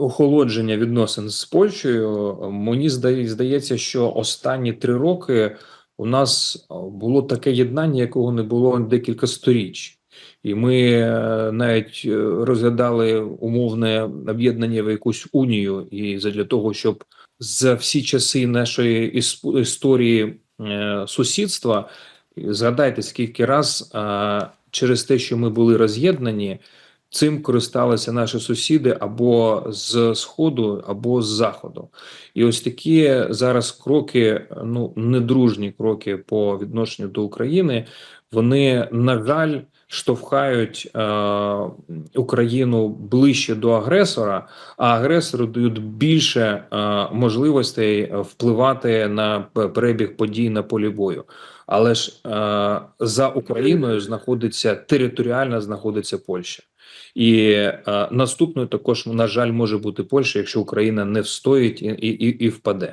охолодження відносин з Польщею, мені здає- здається, що останні три роки у нас було таке єднання, якого не було декілька сторіч. І ми е, навіть е, розглядали умовне об'єднання в якусь унію, і для того, щоб за всі часи нашої іс- історії е, сусідства згадайте, скільки раз через те, що ми були роз'єднані, цим користалися наші сусіди або з сходу, або з заходу. І ось такі зараз кроки, ну недружні кроки по відношенню до України, вони на жаль штовхають е, Україну ближче до агресора, а агресору дають більше е, можливостей впливати на перебіг подій на полі бою. Але ж е, за Україною знаходиться територіально знаходиться Польща. І е, наступною також, на жаль, може бути Польща, якщо Україна не встоїть і, і, і- впаде.